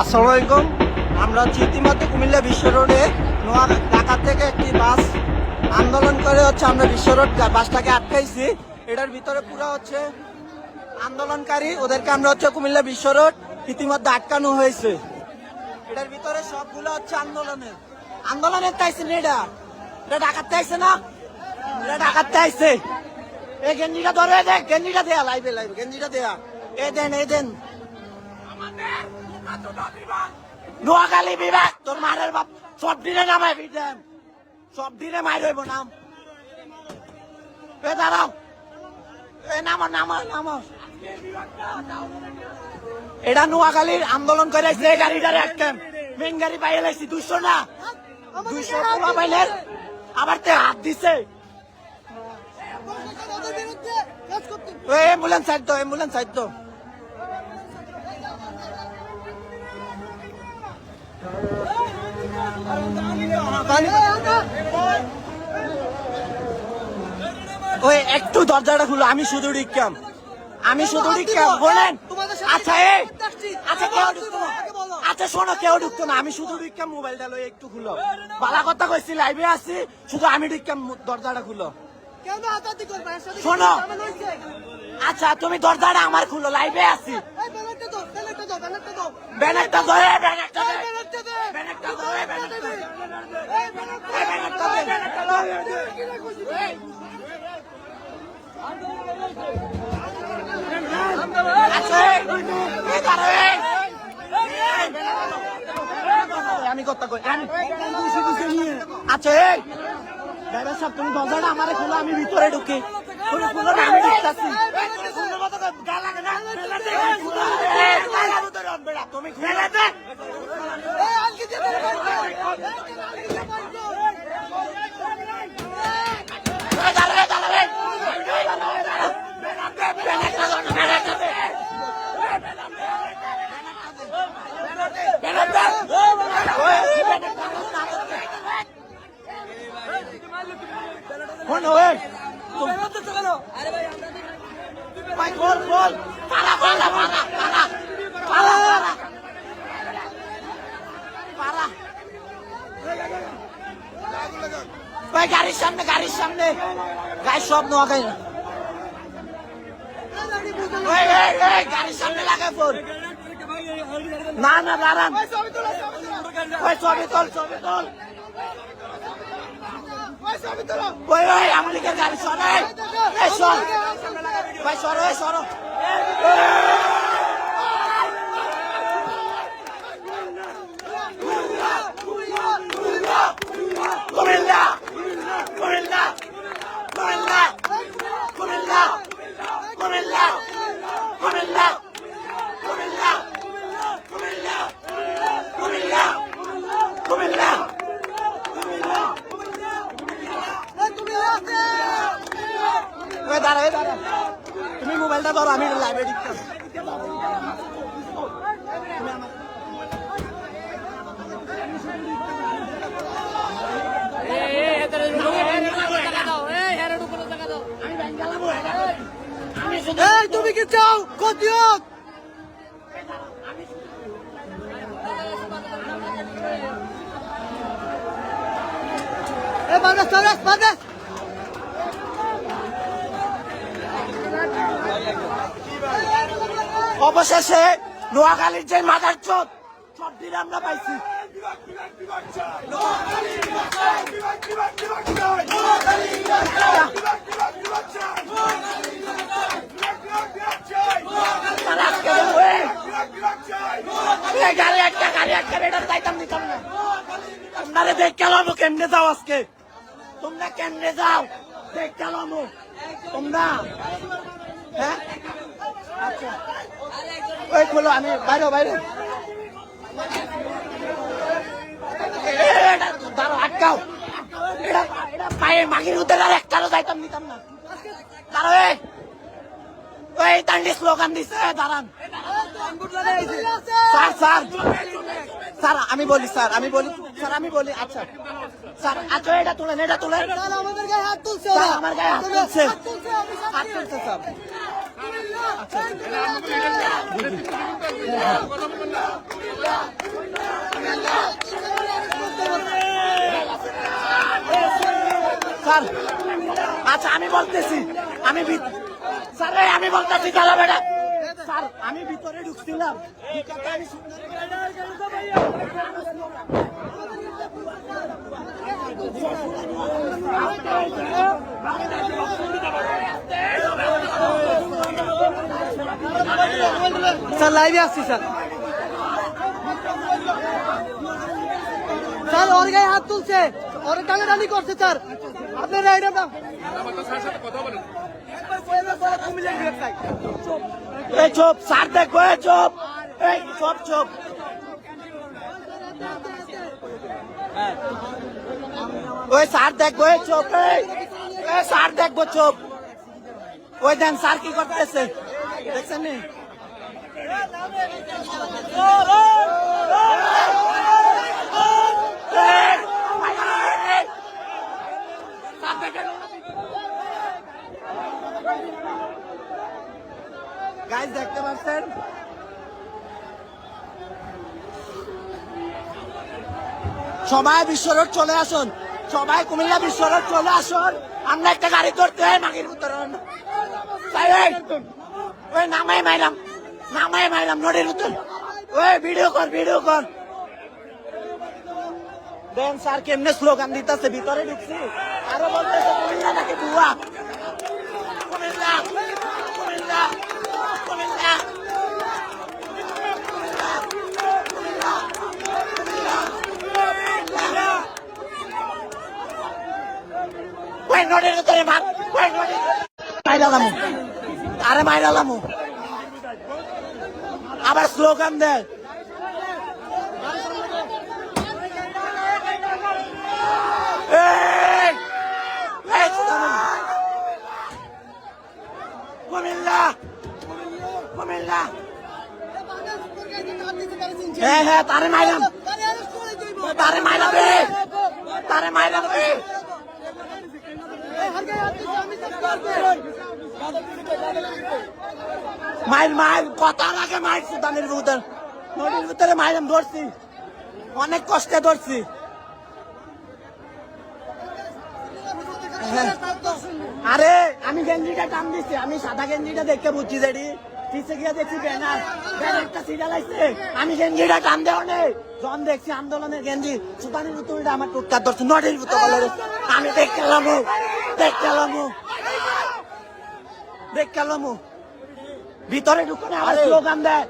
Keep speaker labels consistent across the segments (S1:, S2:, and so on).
S1: আসসালামু আলাইকুম। আমরা হচ্ছে ইতিমধ্যে কুমিল্লা বিশ্ব রোডে। নোয়া ঢাকা থেকে একটি বাস আন্দোলন করে হচ্ছে আমরা বিশ্ব রোড বাসটাকে আটকাইছি। এটার ভিতরে পুরো হচ্ছে আন্দোলনকারী। ওদেরকে আমরা হচ্ছে কুমিল্লা বিশ্ব রোড ইতিমধ্যে আটকানো হয়েছে। এটার ভিতরে সবগুলো হচ্ছে আন্দোলনের। আন্দোলনের তাইছে না এটা। এটা ডাকাতে আইছে না? এটা ডাকাতে আইছে এই গেঞ্জিটা ধরে দেখ, গেঞ্জিটা দেয়া লাইবে লাইবে গেঞ্জিটা দেয়া। এ দেন এ দেন। নোয়াখালী বিভাগ তোর মারের বাপ সব দিনে নামাই বিদেন সব দিনে মাই রইব নাম। এ দাঁড়াও। এ নামো নামো নামো। এটা নোয়াখালীর আন্দোলন করে যে গাড়িটার একটা মেন গাড়ি পাইয়ে লাইছি দুইশো না। দুইশো পোলা পাইলের আবার তে হাত দিছে। এ অ্যাম্বুলেন্স সাইড তো অ্যাম্বুলেন্স সাইড তো। ওই একটু দরজাটা খুলো আমি শুধু রিক্কাম আমি শুধু রিক্কাম বলেন। আচ্ছা এই। আচ্ছা কেউ ঢুকতো না। আচ্ছা শোনো কেউ ঢুকতো না। আমি শুধু রিক্কাম মোবাইলটা লই একটু খুলো। বালা কথা কইছি লাইভে আছি শুধু আমি রিক্কাম দরজাটা খুলো। শোনো। আচ্ছা তুমি দরজাটা আমার খুলো লাইভে আছি। ব্যানারটা ধরে ব্যানারটা ধরে ব্যানারটা ধরে এই ব্যানারটা ধরে ব্যানারটা ধরে আচ্ছা এই, এই দাঁড়াও, এই। এই, আমি কথা কই আচ্ছা এই ড্রাইভার সাহেব তুমি দরজাটা আমারে খুলো আমি ভিতরে ঢুকি তুমি খুলো না আমি ঢুকতাছি তুমি খুলে শোনো এই ভাই খোল খোল পালা পালা গাড়ির সামনে গাড়ির সামনে। গাড়ির সব নোয়া গাই গাড়ির সামনে লাগাই ফোন। না না, দাঁড়ান। ছবি তোল ছবি তোল। ওই ওই আমেরিকার গাড়ি সরাই সর। ভাই সরো সরো। ধরো আমি লাইভে
S2: তুমি কি চাও? ক্ষতি হোক এই বাদাস বাদাস
S1: অবশেষে নোয়াখালীর যে মাদার চোদ দিন আমরা পাইছি। গাড়ি একটা গাড়ি একটা দেখ কেমনে যাও আজকে? তোমরা কেমনে যাও? দেখ তোমরা? হ্যাঁ? আচ্ছা ওই খোলো আমি বাইরে বাইরে। আটকাও। এটা এটা পায়ে মাগির উদ্ধার আর একটারও যাইতাম নিতাম না। দাঁড়াও এই। ওই তান্ডি স্লোগান দিছে দাঁড়ান। Sir sir. স্যার আমি বলি স্যার আমি বলি স্যার আমি বলি আচ্ছা। স্যার আচ্ছা এটা তুলেন এটা তুলেন।
S2: আমাদের গায়ে হাত তুলছে
S1: আমার গায়ে হাত তুলছে।
S2: হাত তুলছে,
S1: স্যার। স্যার আচ্ছা আমি বলতেছি, আমি স্যার আমি বলতেছি দাদা ম্যাডাম স্যার, আমি ভিতরে ঢুকছিলাম। আমি
S2: স্যার লাইভে আসছি, স্যার। স্যার, ওর গায়ে হাত তুলছে। ওর টানাটানি করছে, স্যার। আপনারা এটা না
S1: চুপ, স্যার এই চুপ। চুপ চুপ। ওই স্যার দেখব চুপ স্যার দেখব চুপ। ওই দেন, স্যার কি করতেছে? দেখছেন দেখতে পাচ্ছেন? সবাই বিশ্বরোড চলে আসুন। সবাই কুমিল্লা বিশ্বরোড চলে আসুন। আমরা একটা গাড়ি ধরতে হয় মাগির এই, ওই নামাই মাইলাম নামাই মাইলাম, নদীর ভিতর ওই ভিডিও কর ভিডিও কর। দেন স্যার, কেমনে স্লোগান দিতেছে, ভিতরে ঢুকছি। আরও বলতেছে, কুমিল্লা নাকি বুয়া কুমিল্লা কুমিল্লা কুমিল্লা ভিতরে মার, ওই নদীর মাইরালামু আরে মাইরালামু আবার স্লোগান দেয় হ্যাঁ হ্যাঁ তারে মাইলাম। তারে মাইলাম তারে মাইলাম মাইল মাইল কত আগে মাইল সুদানের ভিতর নদীর ভিতরে মাইলাম ধরছি। অনেক কষ্টে ধরছি। আরে, আমি গেঞ্জিটা টান দিচ্ছি আমি সাদা গেঞ্জিটা দেখে বুঝছি যেটি পিছে গিয়ে দেখছি ব্যানার। ব্যানারটা সিরিয়াল আসছে আমি গেঞ্জিটা টান দেওয়া নেই। যখন দেখছি আন্দোলনের গেঞ্জি। সুতানির ভিতরে আমার টুকটার ধরছে। নদীর ভিতর বলে আমি দেখতে এলাম দেখতে এলাম দেখতে কালামু ভিতরে ঢুকো না আর স্লোগান দেয়।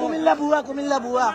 S1: কুমিল্লা বুয়া কুমিল্লা বুয়া।